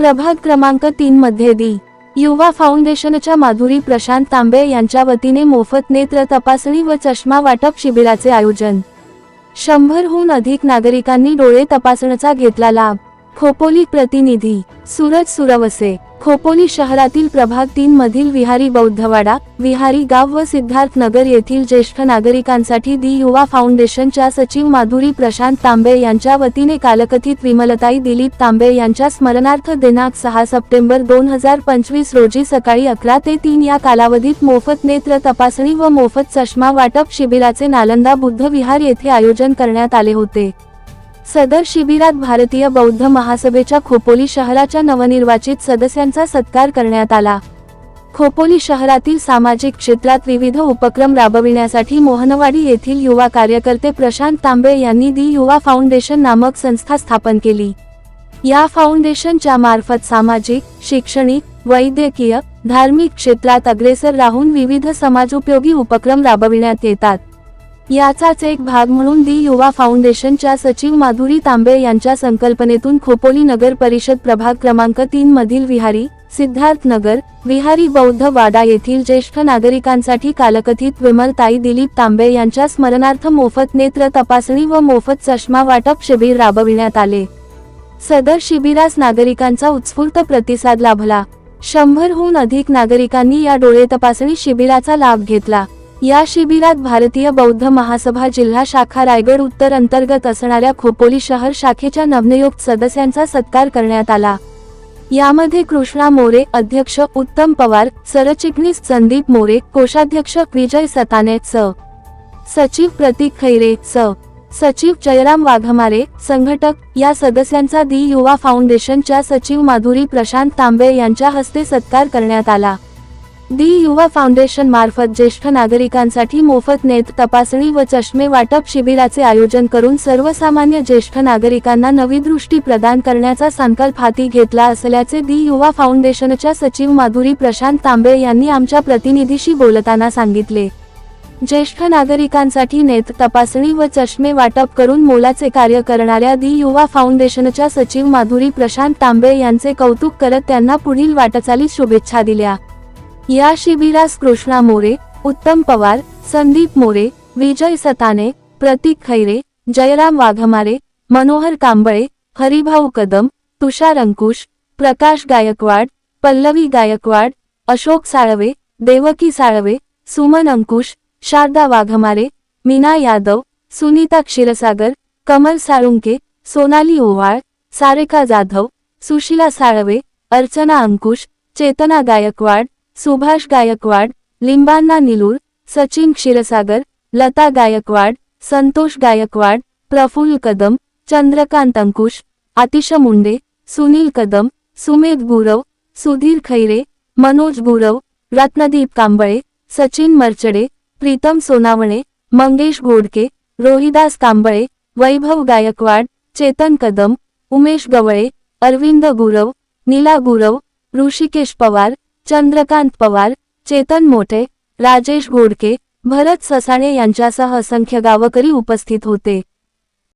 प्रभाग क्रमांक तीन मध्ये दी. युवा फाउंडेशनच्या माधुरी प्रशांत तांबे यांच्या वतीने मोफत नेत्र तपासणी व चष्मा वाटप शिबिराचे आयोजन. शंभरहून अधिक नागरिकांनी डोळे तपासणीचा घेतला लाभ. खोपोली प्रतिनिधी सूरज सुरवसे. खोपोली शहरातील प्रभाग तीन मधील विहारी बौद्धवाडा विहारी गाव व सिद्धार्थ नगर येथील ज्येष्ठ नागरिकांसाठी दी युवा फाउंडेशनच्या सचिव माधुरी प्रशांत तांबे यांच्या वतीने कालकथित विमलताई दिलीप तांबे यांच्या स्मरणार्थ दिनांक सहा सप्टेंबर दोन हजार पंचवीस रोजी सकाळी अकरा ते तीन या कालावधीत मोफत नेत्र तपासणी व मोफत चष्मा वाटप शिबिराचे नालंदा बुद्ध विहार येथे आयोजन करण्यात आले होते. सदर शिबिरात भारतीय बौद्ध महासभेच्या खोपोली शहराच्या नवनिर्वाचित सदस्यांचा सत्कार करण्यात आला. खोपोली शहरातील सामाजिक क्षेत्रात विविध उपक्रम राबविण्यासाठी मोहनवाडी येथील युवा कार्यकर्ते प्रशांत तांबे यांनी दी युवा फाउंडेशन नामक संस्था स्थापन केली. या फाउंडेशनच्या मार्फत सामाजिक शैक्षणिक वैद्यकीय धार्मिक क्षेत्रात अग्रेसर राहून विविध समाजोपयोगी उपक्रम राबविण्यात येतात. याचाच एक भाग म्हणून दी युवा फाउंडेशनच्या सचिव माधुरी तांबे यांच्या संकल्पनेतून खोपोली नगर परिषद प्रभाग क्रमांक तीन मधील विहारी सिद्धार्थ नगर विहारी बौद्ध वाडा येथील ज्येष्ठ नागरिकांसाठी कालकथित विमलताई दिलीप तांबे यांच्या स्मरणार्थ मोफत नेत्र तपासणी व मोफत चष्मा वाटप शिबिर राबविण्यात आले. सदर शिबिरास नागरिकांचा उत्स्फूर्त प्रतिसाद लाभला. शंभरहून अधिक नागरिकांनी या डोळे तपासणी शिबिराचा लाभ घेतला. या शिबिरात भारतीय बौद्ध महासभा जिल्हा शाखा रायगड उत्तर अंतर्गत असणाऱ्या खोपोली शहर शाखेच्या नवनियुक्त सदस्यांचा सत्कार करण्यात आला. यामध्ये कृष्णा मोरे अध्यक्ष उत्तम पवार सरचिटणीस संदीप मोरे कोषाध्यक्ष विजय सताने स. सचिव प्रतीक खैरे स. सचिव जयराम वाघमारे संघटक या सदस्यांचा दी युवा फाउंडेशनच्या सचिव माधुरी प्रशांत तांबे यांच्या हस्ते सत्कार करण्यात आला. दी युवा फाउंडेशन मार्फत ज्येष्ठ नागरिकांसाठी मोफत नेत तपासणी व चष्मे वाटप शिबिराचे आयोजन करून सर्वसामान्य ज्येष्ठ नागरिकांना नवी दृष्टी प्रदान करण्याचा संकल्प हाती घेतला असल्याचे दी युवा फाउंडेशनच्या सचिव माधुरी प्रशांत तांबे यांनी आमच्या प्रतिनिधीशी बोलताना सांगितले. ज्येष्ठ नागरिकांसाठी नेत तपासणी व चष्मे वाटप करून मोलाचे कार्य करणाऱ्या दी युवा फाउंडेशनच्या सचिव माधुरी प्रशांत तांबे यांचे कौतुक करत त्यांना पुढील वाटचालीस शुभेच्छा दिल्या. या शिबिरास कृष्णा मोरे उत्तम पवार संदीप मोरे विजय सताने प्रतीक खैरे जयराम वाघमारे मनोहर कांबळे हरिभाऊ कदम तुषार अंकुश प्रकाश गायकवाड पल्लवी गायकवाड अशोक साळवे देवकी साळवे सुमन अंकुश शारदा वाघमारे मीना यादव सुनीता क्षीरसागर कमल साळुंके सोनाली ओवाळ सारेका जाधव सुशीला साळवे अर्चना अंकुश चेतना गायकवाड सुभाष गायकवाड लिंबांना निलूर सचिन क्षीरसागर लता गायकवाड संतोष गायकवाड प्रफुल्ल कदम चंद्रकांत अंकुश आतिश मुंडे सुनील कदम सुमेध गुरव सुधीर खैरे मनोज गुरव रत्नदीप कांबळे सचिन मर्चडे प्रीतम सोनावणे मंगेश गोडके रोहिदास कांबळे वैभव गायकवाड चेतन कदम उमेश गवळे अरविंद गुरव नीला गुरव ऋषिकेश पवार चंद्रकांत पवार चेतन मोठे राजेश घोडके भरत ससाणे यांच्यासह असंख्य गावकरी उपस्थित होते.